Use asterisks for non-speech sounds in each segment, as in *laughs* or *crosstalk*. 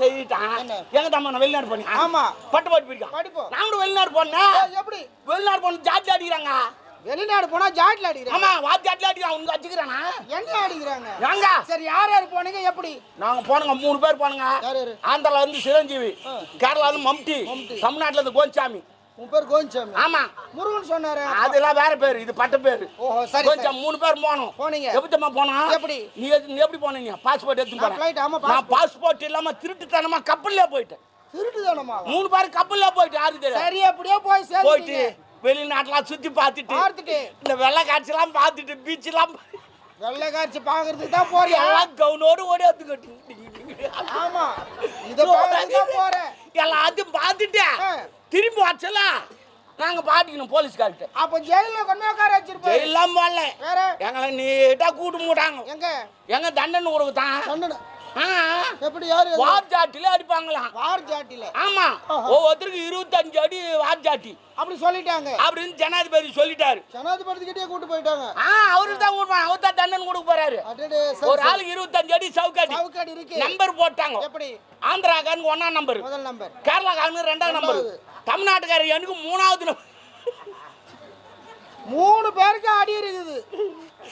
என்ன? எங்க தம்மா நான் வெளிநாடு போனேன்? ஆமா. பட்டு பாட்டு பிடிக்கும் படிப்போம். நான் கூட வெளிநாடு போனேன்? எப்படி? வெளிநாடு போன ஜாட்ஜி அடிக்கிறாங்க வெளிநாடு போனா ஜாட்ல அடிக்கிறாங்க ஆமா வாத்தி ஜாட்ஜி அடிக்கிறான் உனக்கு அடிக்கிறானா என்ன அடிக்கிறாங்க ஏங்க சரி யார் யார் போனீங்க? எப்படி? நாங்க போனோங்க மூணு பேர் போனோங்க. ஆந்திரால இருந்து சிரஞ்சீவி. கேரளால இருந்து மம்டி மம்டி. தமிழ்நாட்டுல இருந்து கோன்சாமி. உன் பேர் கோவிந்தசாமி. ஆமா. முருகன் சொன்னாரு அதெல்லாம் வேற பேர் இது பட்ட பேர். ஓஹோ சரி கொஞ்சம் மூணு பேர் போனோம். போனீங்க. எப்படிமா போனோம் எப்படி? நீ நீ எப்படி போனீங்க பாஸ்போர்ட் எடுத்து நான் flight, ஆமா, நான் பாஸ்போர்ட் இல்லாம திருட்டுத்தனமா கப்பல்ல போயிட்டேன். திருட்டு தானமா மூணு பேர் கப்பல்ல போயிட்டு யாருக்கு தெரியும்? சரி அப்படியே போய் போயிட்டு சேர்ந்துட்டீங்க வெளிநாட்டுலாம் சுத்தி பார்த்துட்டு பார்த்துட்டு. இந்த வெள்ளை காட்சிலாம் பார்த்துட்டு பீச்செல்லாம் வெள்ளை காட்சி பாக்குறதுக்கு தான் போறியா? எல்லாம் கவுனோடு ஓடி வந்து ஆமா. இத போறேன். எல்லாத்தையும் பார்த்துட்டு வச்சல நாங்க பாட்டிக்கணும் போலீஸ்கார்ட்ட அப்ப ஜெயில கொண்டு உட்கார வச்சிருப்பாரு. ஜெயிலாம் போடல எங்களை நீட்டா கூட்டு மூட்டாங்க. எங்க? எங்க தண்டனை உறவு தான் ஆ, எப்படி யாரு வார்ஜாட்டில அடிப்பாங்களாம். வார் ஜாட்டில. ஆமா. ஒவ்வொருத்தருக்கு இருபத்தஞ்சு அடி வார்ஜாட்டி அப்படி சொல்லிட்டாங்க. அப்படின்னு ஜனாதிபதி சொல்லிட்டாரு. ஜனாதிபதி கிட்டே கூட்டு போயிட்டாங்க. ஆ அவருக்கு தான் கொடுப்பாங்க அவர் தான் தண்டனை கொடுக்க போறாரு. ஒரு ஆளுக்கு இருபத்தஞ்சு அடி சவுக்காடி. சவுக்காடு இருக்கு. நம்பர் போட்டாங்க. எப்படி? ஆந்திராக்காரனுக்கு ஒன்னாம் நம்பர் முதல் நம்பர் கேரளாக்காரனுக்கு ரெண்டாம் நம்பர் ரெண்டாவது. தமிழ்நாட்டுக்காரர் எனக்கு மூணாவது நம்பர் மூணு பேருக்கு அடி இருக்குது.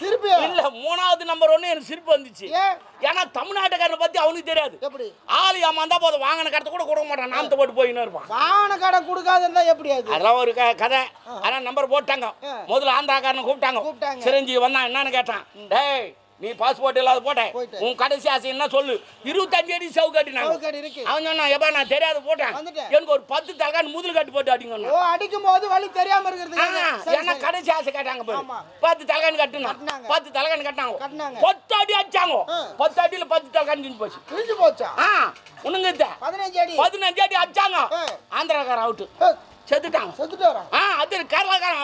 திருப்பி இல்ல மூணாவது நம்பர் ஒண்ணு எனக்கு சிரிப்பு வந்துச்சு. ஏன் ஏன்னா தமிழ்நாட்டுக்காரனை பத்தி அவனுக்கு தெரியாது. எப்படி? ஆளு ஏமாந்தா போதும். வாங்கின கடத்த கூட கொடுக்க மாட்டான். நாமத்தை போட்டு போயின்னு இருப்பான். வாகன கடை கொடுக்காது இருந்தா எப்படி அது? அதெல்லாம் ஒரு கதை. ஆனா நம்பர் போட்டாங்க. முதல்ல ஆந்திராக்காரனை கூப்பிட்டாங்க. கூப்பிட்டாங்க. சிரஞ்சீவி வந்தான். என்னன்னு கேட்டான். டேய் நீ பாஸ்போர்ட் இல்லாத போட்டேன். உன் கடைசி ஆசை என்ன சொல்லு. இருபத்தஞ்சு அடி சவுக்காடு இருக்கு. அவன் சொன்னான் எப்பா நான் தெரியாத போட்டேன். எனக்கு ஒரு பத்து தலைகான் முதல் கட்டு போட்டு அடிங்க அடிக்கும் போது வழி தெரியாம இருக்கிறது. ஏன்னா. கடைசி ஆசை கேட்டாங்க பாரு. பத்து தலைகான் கட்டுனா கட்டுனாங்க. பத்து தலைகான் கட்டினாங்க. கட்டுனாங்க. பத்து அடி அடிச்சாங்க. பத்து அடியில பத்து தலைகான் செஞ்சு போச்சு. கிழிஞ்சு போச்சா? ஆ உனங்க பதினஞ்சு அடி. பதினஞ்சு அடி அடிச்சாங்க. ஆ. ஆந்திராக்காரன் அவுட்டு ஏ, செத்துட்டாங்க செத்துட்டாரா? ஆ அது கேரளாக்காரன்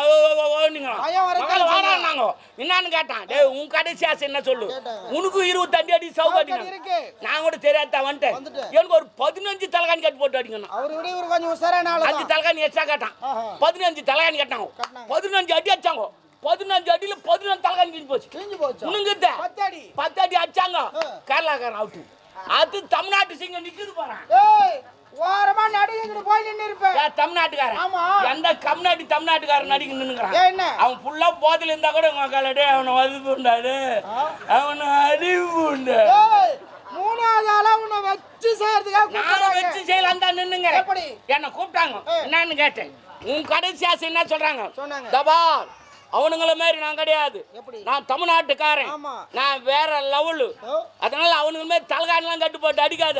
வரானாங்க என்னன்னு கேட்டான். டேய் உன் கடைசி ஆசை என்ன சொல்லு. உனக்கு இருபத்தஞ்சு அடி சவுகாட்டி நான் கூட தெரியாத வந்துட்டேன். எனக்கு ஒரு பதினஞ்சு தலைகாணி கட்டு போட்டு அடிக்கணும். அஞ்சு தலைகாணி எக்ஸ்ட்ரா கேட்டான். பதினஞ்சு தலைகாணி கட்டாங்க. பதினஞ்சு அடி அடிச்சாங்க. பதினஞ்சு அடியில பதினஞ்சு தலைகாணி கிழிஞ்சு போச்சு. கிழிஞ்சு போச்சா? உனங்கிட்ட பத்து அடி. பத்து அடி அடிச்சாங்க. கேரளாக்காரன் அவுட்டு அது தமிழ்நாட்டு சிங்கம் நிக்குது ஏய். ஓரமா நடுங்கிட்டு போய் நின்னு இருப்பேன் ஏன் தமிழ்நாட்டுக்காரன் ஆமா. எந்த தமிழ்நாட்டு தமிழ்நாட்டுக்காரன் நடிக்க நின்னுக்கிறான் என்ன அவன் ஃபுல்லா போதில் இருந்தா கூட உங்க காலடே அவனை வதுப்பு உண்டாடு ஆ? அவனை அறிவு உண்டு மூணாவது ஆளா உன்னை வச்சு செய்யறதுக்காக கூப்பிடுறாங்க. வச்சு செய்யலாம் தான் நின்னுங்க எப்படி? என்ன கூப்பிட்டாங்க. என்னன்னு கேட்டேன் உன் கடைசி ஆசை என்ன சொல்றாங்க சொன்னாங்க. தபால் அவனுங்கள மாதிரி நான் கிடையாது எப்படி? நான் தமிழ்நாட்டுக்காரன். நான் வேற லெவலு அதனால அவனுங்க மாதிரி தலகாணிலாம் கட்டு போட்டு அடிக்காத.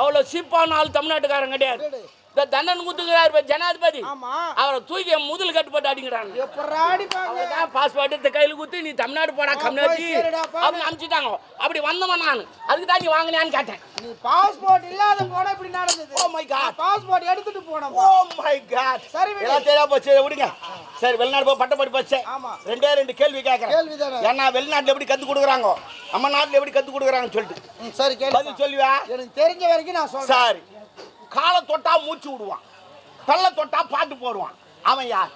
அவ்வளோ சீப்பான ஆள் தமிழ்நாட்டுக்காரன் கிடையாது. இந்த தண்டனை குத்துக்கிறாரு ஜனாதிபதி. ஆமா. அவரை தூக்கி முதல் கட்டு போட்டு அடிக்கிறாங்க பாஸ்போர்ட் எடுத்து கையில் குத்தி நீ தமிழ்நாடு போடா சேருடாப்பா. அப்படின்னு அனுப்பிச்சிட்டாங்க. அப்படி வந்தவன் நான். அதுக்கு தான் நீ வாங்கினியான்னு கேட்டேன். நீ பாஸ்போர்ட் இல்லாத போனா இப்படி நடந்தது? Oh my God. பாஸ்போர்ட் எடுத்துட்டு போனோம் ஓ மை காட் சரி. எல்லாம் தெரியா போச்சு விடுங்க. சரி வெளிநாடு போய் பட்ட படி போச்சு. ரெண்டே ரெண்டு கேள்வி கேட்கறேன். ஏன்னா வெளிநாட்டுல எப்படி கத்து கொடுக்குறாங்க? நம்ம நாட்டுல எப்படி கத்து கொடுக்குறாங்கன்னு சொல்லிட்டு. ம், சரி கேளு பதில் சொல்லுவியா? எனக்கு தெரிஞ்ச வரைக்கும் நான் சொல்றேன். சரி. காலை தொட்டா மூச்சு விடுவான். பல்ல தொட்டா பாட்டு போடுவான். அவன் யார்?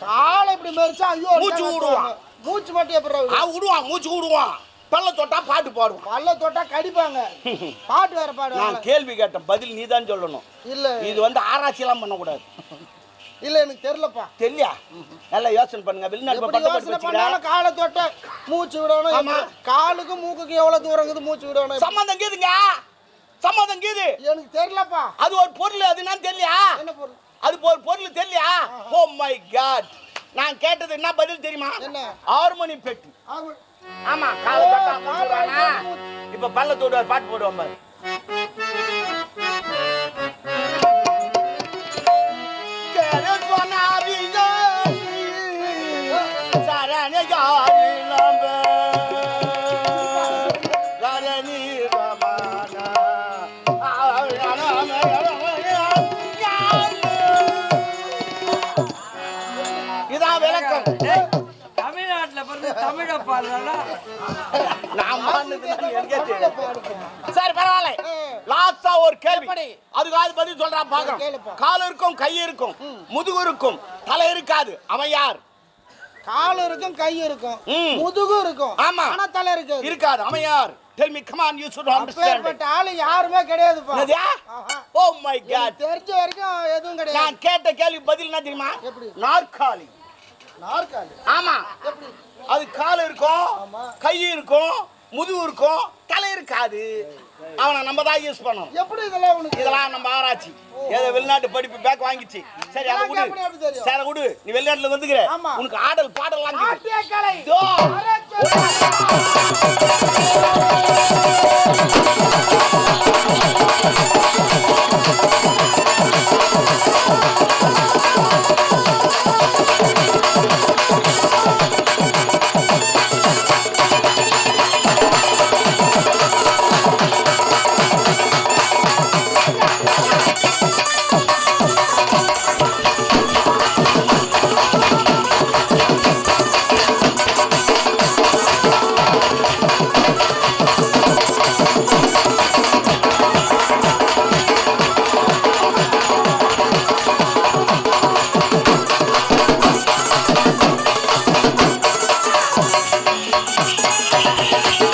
காலை இப்படி மெரிச்சா ஐயோ மூச்சு. விடுவான். மூச்சு மட்டும் எப்படி? அவன் விடுவான் மூச்சு விடுவான். பல்ல தொட்டா பாட்டு பாடுவான். பல்ல தொட்டா கடிப்பாங்க. *laughs* பாட்டு வேற நான் பாடுவாங்க கேள்வி கேட்டேன் பதில் நீ தான் சொல்லணும். இல்ல. இது வந்து ஆராய்ச்சியெல்லாம் பண்ணக்கூடாது. இல்ல எனக்கு தெரியலப்பா. தெரியல நல்லா யோசனை பண்ணுங்க. வெளிநாட்டு யோசனை பண்ணாலும் காலை தொட்ட மூச்சு விடணும். ஆமா. எப்படி- காலுக்கு மூக்குக்கு எவ்வளவு தூரம் இருக்குது? மூச்சு விடணும். சம்மந்தம் கீதுங்க சம்மந்தம் கீது எனக்கு தெரியலப்பா. அது ஒரு பொருள் அது என்னன்னு தெரியலையா? என்ன பொருள்? அது ஒரு பொருள் தெரியலையா? ஓ மை காட் நான் கேட்டது என்ன பதில் தெரியுமா? என்ன? ஹார்மோனி பெட்டி ஆமா காலை இப்ப தோடுவார் பாட்டு போடுவான் பாரு. பிறந்து தமிழ நான். சரி பரவாயில்ல லாஸ்டா ஒரு கேள்வி? அதுக்காவது பதில் சொல்றான் பாக்கலாம். கால் இருக்கும் கை இருக்கும் முதுகு இருக்கும் தலை இருக்காது அவன் யார் கால் இருக்கும் கை இருக்கும் ம். முதுகு இருக்கும் ஆமா. ஆனா தலை இருக்காது இருக்காது அவன் யார் should understand. it. அப்பேற்பட்ட ஆளு யாருமே. Oh my God. எனக்கு தெரிஞ்ச வரைக்கும் எதுவும் கிடையாது நான் கேட்ட கேள்வி பதில் என்ன தெரியுமா எப்படி? நாற்காலி நாற்காலி. ஆமா. எப்படி? அது கால் இருக்கும். கை இருக்கும் முதுகு இருக்கும் தலை இருக்காது. அவனை நம்ம தான் யூஸ் பண்ணணும். எப்படி இதெல்லாம் உனக்கு? இதெல்லாம் நம்ம ஆராய்ச்சி. ஏதோ வெளிநாட்டு படிப்பு பேக் வாங்கிச்சு. சரி அதை விடு? சரி விடு. நீ வெளிநாட்டுல வந்துக்கிற. உனக்கு ஆடல் பாடலாம் நாட்டிய கலை